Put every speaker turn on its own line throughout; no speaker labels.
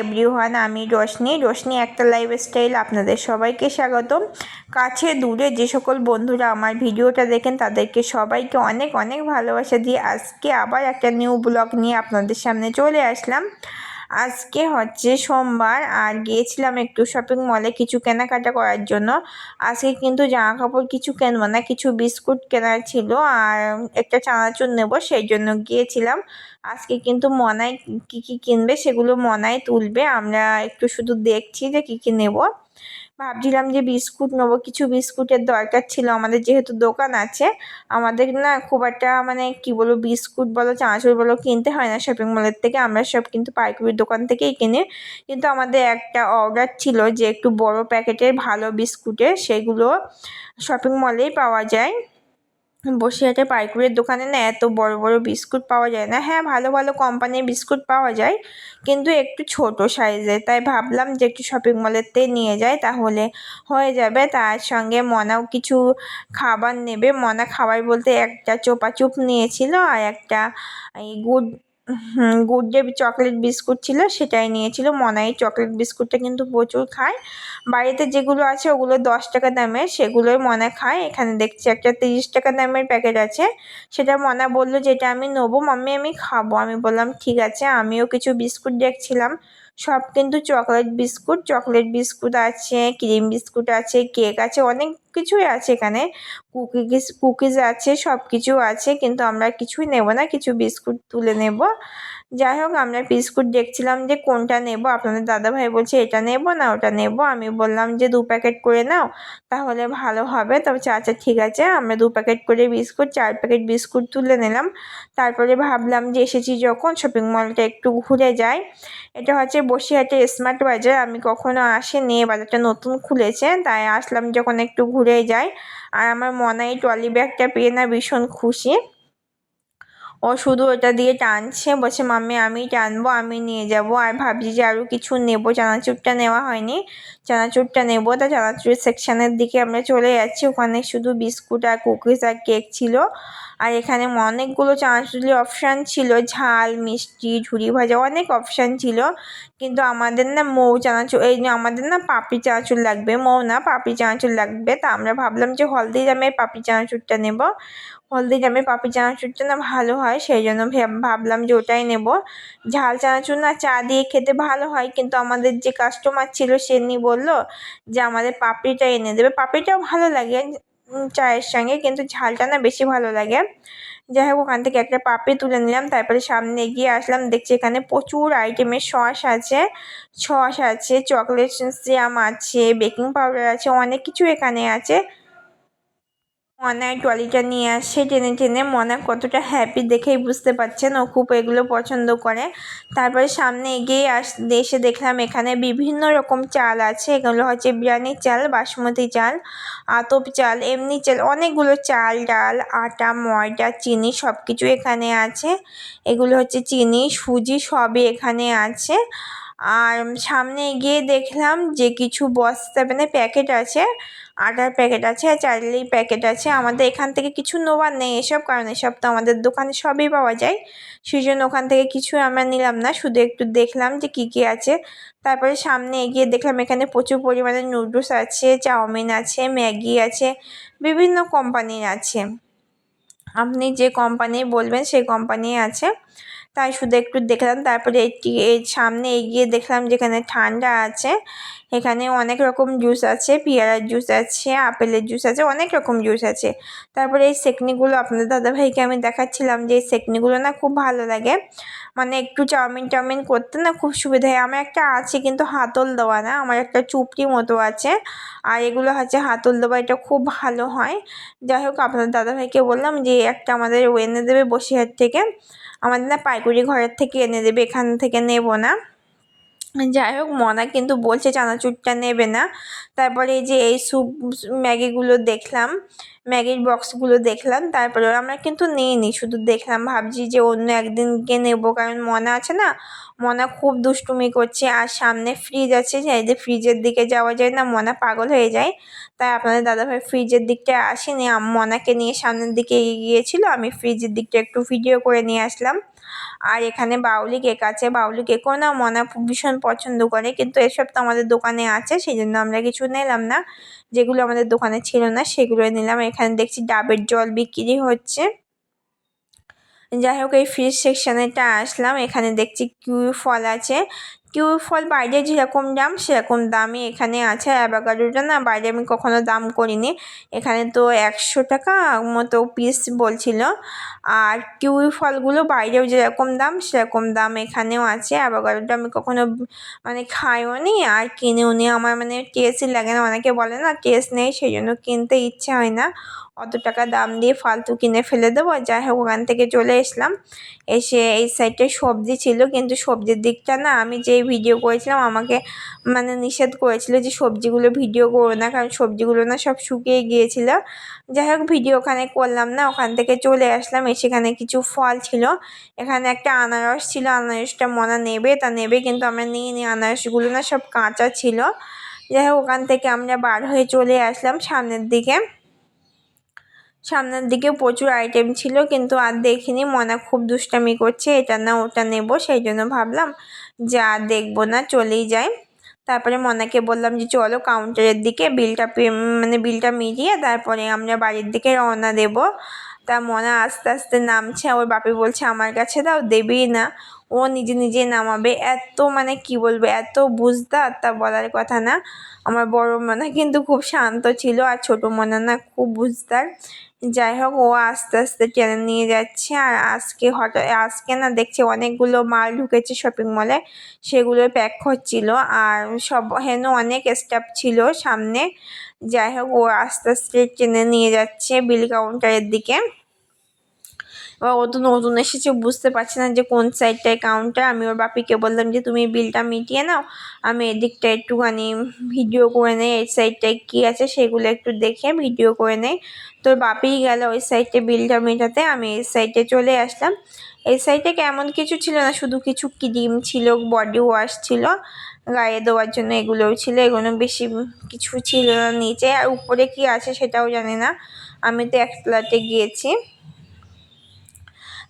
Everyone আমি রোশনি। রোশনি একটা lifestyle আপনাদের সবাইকে স্বাগতম। কাছে দূরে যে সকল বন্ধুরা আমার ভিডিওটা দেখেন, তাদেরকে সবাইকে অনেক অনেক ভালোবাসা দিয়ে আজকে আবার একটা নিউ ব্লগ নিয়ে আপনাদের সামনে চলে আসলাম। আজকে হচ্ছে সোমবার, আর গিয়েছিলাম একটু শপিং মলে কিছু কেনাকাটা করার জন্য। আজকে কিন্তু জামা কাপড় কিছু কেনবো না, কিছু বিস্কুট কেনার ছিল, আর একটা চানাচুর নেব, সেই জন্য গিয়েছিলাম। আজকে কিন্তু মনায় কী কী কিনবে সেগুলো মনায় তুলবে, আমরা একটু শুধু দেখছি যে কী কী নেব। ভাবছিলাম যে বিস্কুট নেব। কিছু বিস্কুটের দরকার ছিল, আমাদের যেহেতু দোকান আছে, আমাদের না খুব একটা মানে কি বলব, বিস্কুট বলো, চানাচুর বলো কিনতে হয় না শপিং মলের থেকে। আমরা সব কিন্তু পাইকারির দোকান থেকেই কিনি। কিন্তু আমাদের একটা অর্ডার ছিল যে একটু বড় প্যাকেটের ভালো বিস্কুটের, সেগুলো শপিং মলেই পাওয়া যায়। বসিরহাটে পাইকুরের দোকানে না এত বড় বড় বিস্কুট পাওয়া যায় না। হ্যাঁ ভালো ভালো কোম্পানির বিস্কুট পাওয়া যায়, কিন্তু একটু ছোট সাইজের তাই ভাবলাম যে একটু শপিং মলেরতে নিয়ে যাই, তাহলে হয়ে যাবে। তার সঙ্গে মনাও কিছু খাবার নেবে। মনা খাবার বলতে একটা চোপাচুপ নিয়েছিল আর একটা এই গুড় গুড ডে চকলেট বিস্কুট ছিল, সেটাই নিয়েছিল। মনাই চকলেট বিস্কুটটা কিন্তু প্রচুর খায়। বাড়িতে যেগুলো আছে, ওগুলো দশ টাকা দামের, সেগুলোই মনা খায়। এখানে দেখছি একটা তিরিশ টাকা দামের প্যাকেট আছে। সেটা মনা বলল, যেটা আমি নেব, মাম্মি আমি খাব। আমি বললাম, ঠিক আছে। আমিও কিছু বিস্কুট দেখছিলাম। সব কিন্তু চকলেট বিস্কুট চকলেট বিস্কুট আছে, ক্রিম বিস্কুট আছে, কেক আছে, অনেক কিছুই আছে এখানে। কুকিজ কুকিজ আছে সব কিছু আছে, কিন্তু আমরা কিছুই নেব না, কিছু বিস্কুট তুলে নেব। যাই হোক, আমরা বিস্কুট দেখছিলাম যে কোনটা নেব। আপনাদের দাদাভাই বলছে, এটা নেব না, ওটা নেব। আমি বললাম যে, দু প্যাকেট করে নাও, তাহলে ভালো হবে। তবে আচ্ছা ঠিক আছে, আমরা দু প্যাকেট করে বিস্কুট, চার প্যাকেট বিস্কুট তুলে নিলাম। তারপরে ভাবলাম যে, এসেছি যখন শপিং মলটা একটু ঘুরে যাই। এটা হচ্ছে বসিরহাটে স্মার্ট বাজার আমি কখনো আসিনি বাজারটা নতুন খুলেছে, তাই আসলাম যখন একটু ঘুরে যাই। আর আমার মনে এই ট্রলি ব্যাগটা পেয়ে না ভীষণ খুশি। ও শুধু ওটা দিয়ে টানছে। বলছে, মাম্মি, আমি টানবো, আমি নিয়ে যাব। আর ভাবছি যে আরও কিছু নেব। চানাচুরটা নেওয়া হয়নি। চানাচুরটা নেব। তা চানাচুরের সেকশানের দিকে আমরা চলে যাচ্ছি। ওখানে শুধু বিস্কুট আর কুকিজ আর কেক ছিল। আর এখানে অনেকগুলো চানাচুরের অপশান ছিল। ঝাল, মিষ্টি, ঝুরি ভাজা অনেক অপশান ছিল। কিন্তু আমাদের না মৌ চানাচুর, এই আমাদের না পাপড়ি চানাচুর লাগবে, মৌ না পাপড়ি চানাচুর লাগবে। তা আমরা ভাবলাম যে হলদিরামের পাপড়ি চানাচুরটা নেব। হলদিরামের পাপড়ি চানাচুরটা না ভালো হয়, সেই জন্য ভাবলাম যে ওটাই নেব। ঝাল চানাচুর না চা দিয়ে খেতে ভালো হয়, কিন্তু আমাদের যে কাস্টমার ছিল, সে নি বলল যে আমাদের পাপড়িটা এনে দেবে। পাপড়িটাও ভালো লাগে চায়ের সঙ্গে, কিন্তু ঝালটা না বেশি ভালো লাগে। যাই হোক, ওখান থেকে একটা পাপড়ি তুলে নিলাম, তারপরে সামনে এগিয়ে আসলাম, দেখছি এখানে প্রচুর আইটেমের সস আছে। সস আছে, চকলেট সিরাম আছে, বেকিং পাউডার আছে, অনেক কিছু এখানে আছে। মনায় ট্রলিটা নিয়ে আসে টেনে টেনে মনা কতটা হ্যাপি দেখেই বুঝতে পারছেন। ও খুব এগুলো পছন্দ করে। তারপরে সামনে এগিয়ে আস, এসে দেখলাম এখানে বিভিন্ন রকম চাল আছে। এগুলো হচ্ছে বিরিয়ানি চাল, বাসমতি চাল, আতপ চাল, এমনি চাল, অনেকগুলো চাল, ডাল, আটা, ময়দা, চিনি সব কিছু এখানে আছে। এগুলো হচ্ছে চিনি, সুজি সবই এখানে আছে। আর সামনে গিয়ে দেখলাম যে কিছু বস্তা মানে প্যাকেট আছে, আটার প্যাকেট আছে আর চালেরই প্যাকেট আছে। আমাদের এখান থেকে কিছু নেওয়ার নেই এসব কারণ, এসব তো আমাদের দোকানে সবই পাওয়া যায়। সেই জন্য ওখান থেকে কিছু আমরা নিলাম না, শুধু একটু দেখলাম যে কী কী আছে। তারপরে সামনে এগিয়ে দেখলাম এখানে প্রচুর পরিমাণে নুডলস আছে, চাউমিন আছে, ম্যাগি আছে, বিভিন্ন কোম্পানির আছে। আপনি যে কোম্পানি বলবেন সেই কোম্পানি আছে। তাই শুধু একটু দেখলাম তারপরে এটি এর সামনে এগিয়ে দেখলাম যেখানে ঠান্ডা আছে, এখানে অনেক রকম জুস আছে, পেয়ারার জুস আছে, আপেলের জুস আছে, অনেক রকম জুস আছে। তারপরে এই সেকনিগুলো আপনাদের দাদাভাইকে আমি দেখাচ্ছিলাম যে এই সেকনিগুলো না খুব ভালো লাগে। মানে একটু চাউমিন টাউমিন করতে না খুব সুবিধা হয়। আমার একটা আছে কিন্তু হাতল দেওয়া না, আমার একটা চুপড়ি মতো আছে। আর এগুলো হচ্ছে হাতল দেওয়া, এটা খুব ভালো হয়। যাই হোক, আপনাদের দাদাভাইকে বললাম যে একটা আমাদের এনে দেবে বসিরহাট থেকে। আমাদের না পাইকুড়ি ঘরের থেকে এনে দেবে এখান থেকে নেব না। যাই হোক, মনা কিন্তু বলছে চানাচুরটা নেবে না। তারপরে এই যে এই স্যুপ ম্যাগিগুলো দেখলাম, ম্যাগির বক্সগুলো দেখলাম তারপরে আমরা কিন্তু নিইনি, শুধু দেখলাম, ভাবছি যে অন্য একদিনকে নেব, কারণ মনা আছে না, মনা খুব দুষ্টুমি করছে, আর সামনে ফ্রিজ আছে যে ফ্রিজের দিকে যাওয়া যায় না, মনা পাগল হয়ে যায়। তাই আপনাদের দাদাভাই ফ্রিজের দিকটা আসেনি মনাকে নিয়ে সামনের দিকে এগিয়ে গিয়েছিল আমি ফ্রিজের দিকটা একটু ভিডিও করে নিয়ে আসলাম। আর এখানে বাউলি কেক আছে। বাউলি কেকও না মনা ভীষণ পছন্দ করে, কিন্তু এসব তো আমাদের দোকানে আছে সেই জন্য আমরা কিছু নিলাম না। যেগুলো আমাদের দোকানে ছিল না, সেগুলো নিলাম। এখানে দেখছি ডাবের জল বিক্রি হচ্ছে। যাই হোক, এই ফ্রিজ সেকশানেটা আসলাম। এখানে দেখছি কিউ ফল আছে। কিউই ফল বাইরে যেরকম দাম, সেরকম দামই এখানে আছে। অ্যাভাকাডোটা না, বাইরে আমি কখনো দাম করিনি। এখানে তো একশো টাকা মতো পিস বলছিল। আর কিউই ফলগুলো বাইরেও যেরকম দাম, সেরকম দাম এখানেও আছে। অ্যাভাকাডোটা আমি কখনো মানে খাইও নি আর কিনেও নি। আমার মানে টেস্টই লাগে না, অনেকে বলে না টেস্ট নেই সেই জন্য কিনতে ইচ্ছে হয় না। অত টাকা দাম দিয়ে ফালতু কিনে ফেলে দেবো। যাই হোক, ওখান থেকে চলে এসলাম। এসে এই সাইডটায় সবজি ছিল, কিন্তু সবজির দিকটা না, আমি যেই ভিডিও করেছিলাম, আমাকে মানে নিষেধ করেছিল যে সবজিগুলো ভিডিও করো না, কারণ সবজিগুলো না সব শুকিয়ে গিয়েছিল। যাই হোক ভিডিও ওখানে করলাম না, ওখান থেকে চলে আসলাম সেখানে কিছু ফল ছিল। এখানে একটা আনারস ছিল, আনারসটা মনা নেবে, তা নেবে কিন্তু আমরা নিয়ে নিই আনারসগুলো না সব কাঁচা ছিল। যাই হোক, ওখান থেকে আমরা বার হয়ে চলে আসলাম সামনের দিকে। সামনের দিকে প্রচুর আইটেম ছিল, কিন্তু আর দেখিনি। মনা খুব দুষ্টামি করছে, এটা না ওটা নেব, সেই জন্য ভাবলাম যে আর দেখব না, চলেই যাই। তারপরে মনাকে বললাম যে, চলো কাউন্টারের দিকে বিলটা মানে বিলটা মিলিয়ে তারপরে আমরা বাড়ির দিকে রওনা দেব। তা মনা আস্তে আস্তে নামছে, ওর বাপি বলছে, আমার কাছে দাও, দেবেই না। ও নিজে নিজে নামাবে। এত মানে কি বলবে, এত বুঝদার, তা বলার কথা না। আমার বড় মনা কিন্তু খুব শান্ত ছিল আর ছোট মনা না, খুব বুঝদার। যাই হোক, ও আস্তে আস্তে টেনে নিয়ে যাচ্ছে আর আজকে হঠাৎ, আজকে না দেখছি অনেকগুলো মাল ঢুকেছে শপিং মলে সেগুলো প্যাক হচ্ছিল। আর সব, হেন অনেক স্টাফ ছিল সামনে। যাই হোক ও আস্তে আস্তে টেনে নিয়ে যাচ্ছে বিল কাউন্টারের দিকে। এবার ও তো নতুন এসেছে বুঝতে পারছে না যে কোন সাইডটায় কাউন্টার আমি ওর বাপিকে বললাম যে, তুমি বিলটা মিটিয়ে নাও। আমি এদিকটা একটুখানি ভিডিও করে নেই, এই সাইডটায় কী আছে সেগুলো একটু দেখে ভিডিও করে নেই। তোর বাপিই গেল ওই সাইডে বিলটা মেটাতে। আমি এই সাইডে চলে আসলাম। এই সাইডে কেমন কিছু ছিল না? শুধু কিছু ক্রিম ছিল বডি ওয়াশ ছিল, গায়ে দেওয়ার জন্য এগুলোও ছিল, এগুলো বেশি কিছু ছিল না নিচে। আর উপরে কী আছে সেটাও জানি না। আমি তো এক গিয়েছি।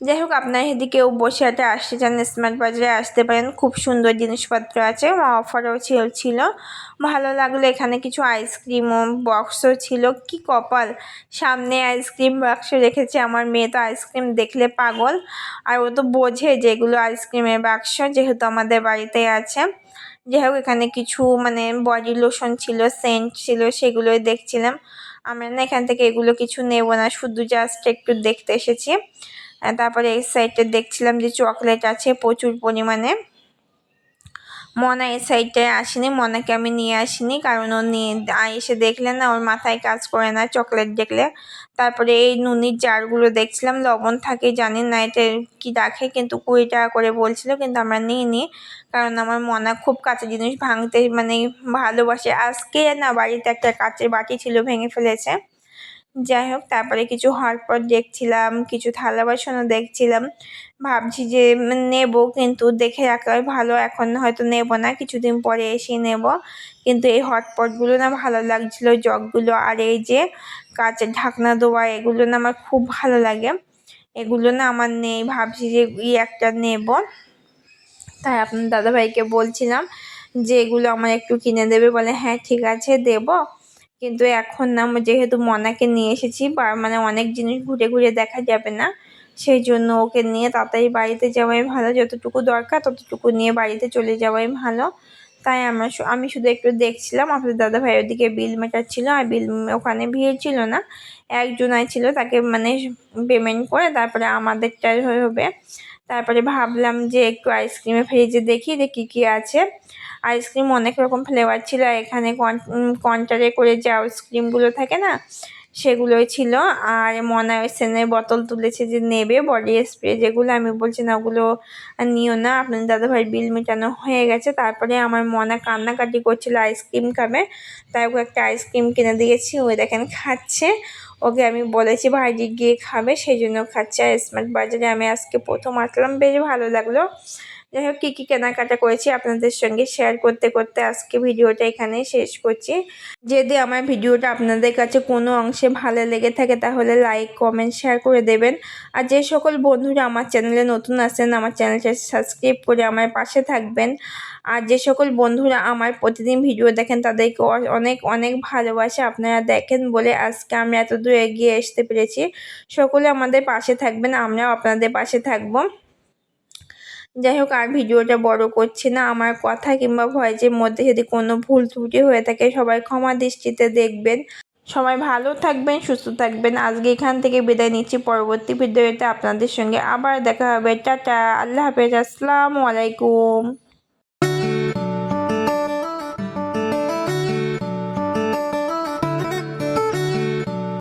যাই হোক, আপনার যদি কেউ বসে হাটে আসতে চান, স্মার্ট বাজারে আসতে পারেন। খুব সুন্দর জিনিসপত্র আছে অফারও ছিল ভালো লাগল এখানে কিছু আইসক্রিমও বক্সও ছিল। কি কপাল! সামনে আইসক্রিম বাক্স রেখেছে, আমার মেয়ে তো আইসক্রিম দেখলে পাগল। আর ও তো বোঝে যে এগুলো আইসক্রিমের বাক্স যেহেতু আমাদের বাড়িতে আছে। যাই হোক, এখানে কিছু মানে বডি লোশন ছিল সেন্ট ছিল, সেগুলোই দেখছিলাম। আমরা না এখান থেকে এগুলো কিছু নেব না, শুধু জাস্ট একটু দেখতে এসেছি। তারপরে এই সাইডে দেখছিলাম যে চকলেট আছে প্রচুর পরিমাণে। মনা এই সাইডটায় আসেনি, মনাকে আমি নিয়ে আসিনি কারণ ও নিয়ে এসে দেখলে না, ওর মাথায় কাজ করে না চকলেট দেখলে। তারপরে এই নুনির জারগুলো দেখছিলাম, লবণ থাকে, জানি না এটা কি রাখে, কিন্তু কুড়ি টাকা করে বলছিল, কিন্তু আমরা নিয়ে নিই কারণ আমার মনা খুব কাঁচা জিনিস ভাঙতে মানে ভালোবাসে। আজকে না বাড়িতে একটা কাঁচের বাটি ছিল, ভেঙে ফেলেছে। যাই হোক, তারপরে কিছু হটপট দেখছিলাম, কিছু থালা বাসনও দেখছিলাম। ভাবছি যে নেব, কিন্তু দেখে রাখাই ভালো এখন হয়তো নেব না, কিছুদিন পরে এসে নেব। কিন্তু এই হটপটগুলো না ভালো লাগছিল, জগগুলো আর এই যে কাচের ঢাকনা দেওয়া এগুলো না আমার খুব ভালো লাগে। এগুলো না আমার নেই, ভাবছি যে ই একটা নেব। তাই আপনার দাদাভাইকে বলছিলাম যে এগুলো আমার একটু কিনে দেবে বলে হ্যাঁ ঠিক আছে, দেবো। কিন্তু এখন না যেহেতু মনাকে নিয়ে এসেছি, বা মানে অনেক জিনিস ঘুরে ঘুরে দেখা যাবে না, সেই জন্য ওকে নিয়ে তাড়াতাড়ি বাড়িতে যাওয়াই ভালো। যতটুকু দরকার ততটুকু নিয়ে বাড়িতে চলে যাওয়াই ভালো। তাই আমরা আমি শুধু একটু দেখছিলাম আপনাদের দাদা ভাই ওদিকে বিল মেটাচ্ছিল, আর বিল ওখানে ভিড় ছিল না। একজনাই ছিল, তাকে মানে পেমেন্ট করে তারপরে আমাদেরটা হবে। তারপরে ভাবলাম যে একটু আইসক্রিমে ফ্রিজে দেখি, যে কী কী আছে। আইসক্রিম অনেক রকম ফ্লেভার ছিল। এখানে কন্টারে করে যে আইসক্রিমগুলো থাকে না, সেগুলোই ছিল। আর মনা সেনের বোতল তুলেছে যে নেবে বডি স্প্রে যেগুলো, আমি বলছি না ওগুলো নিও না। আপনার দাদাভাই বিল মেটানো হয়ে গেছে। তারপরে আমার মনা কান্নাকাটি করছিল আইসক্রিম খাবে। তাই ওকে একটা আইসক্রিম কিনে দিয়েছি ওই দেখেন খাচ্ছে। ওকে আমি বলেছি ভাইজি গিয়ে খাবে, সেই জন্য খাচ্ছে। স্মার্ট বাজারে আমি আজকে প্রথম আসলাম। বেশ ভালো লাগল। যাই হোক, কী কী কেনাকাটা করেছি আপনাদের সঙ্গে শেয়ার করতে করতে আজকে ভিডিওটা এখানে শেষ করছি। যদি আমার ভিডিওটা আপনাদের কাছে কোনো অংশে ভালো লেগে থাকে, তাহলে লাইক কমেন্ট শেয়ার করে দেবেন। আর যে সকল বন্ধুরা আমার চ্যানেলে নতুন আসেন, আমার চ্যানেলটা সাবস্ক্রাইব করে আমার পাশে থাকবেন। আর যে সকল বন্ধুরা আমার প্রতিদিন ভিডিও দেখেন, তাদেরকে অনেক অনেক ভালোবাসে আপনারা দেখেন বলে আজকে আমরা এত দূর এগিয়ে আসতে পেরেছি। সকলে আমাদের পাশে থাকবেন, আমরাও আপনাদের পাশে থাকব। যাই হোক আর ভিডিওটা বড় করছি না। আমার কথা কিংবা ভয়েসের মধ্যে যদি কোনো ভুল ত্রুটি হয়ে থাকে, সবাই ক্ষমা দৃষ্টিতে দেখবেন। সবাই ভালো থাকবেন, সুস্থ থাকবেন। আজকে এখান থেকে বিদায় নিচ্ছি। পরবর্তী ভিডিওতে আপনাদের সঙ্গে আবার দেখা হবে। টাটা, আল্লাহ হাফেজ। আসসালামু আলাইকুম।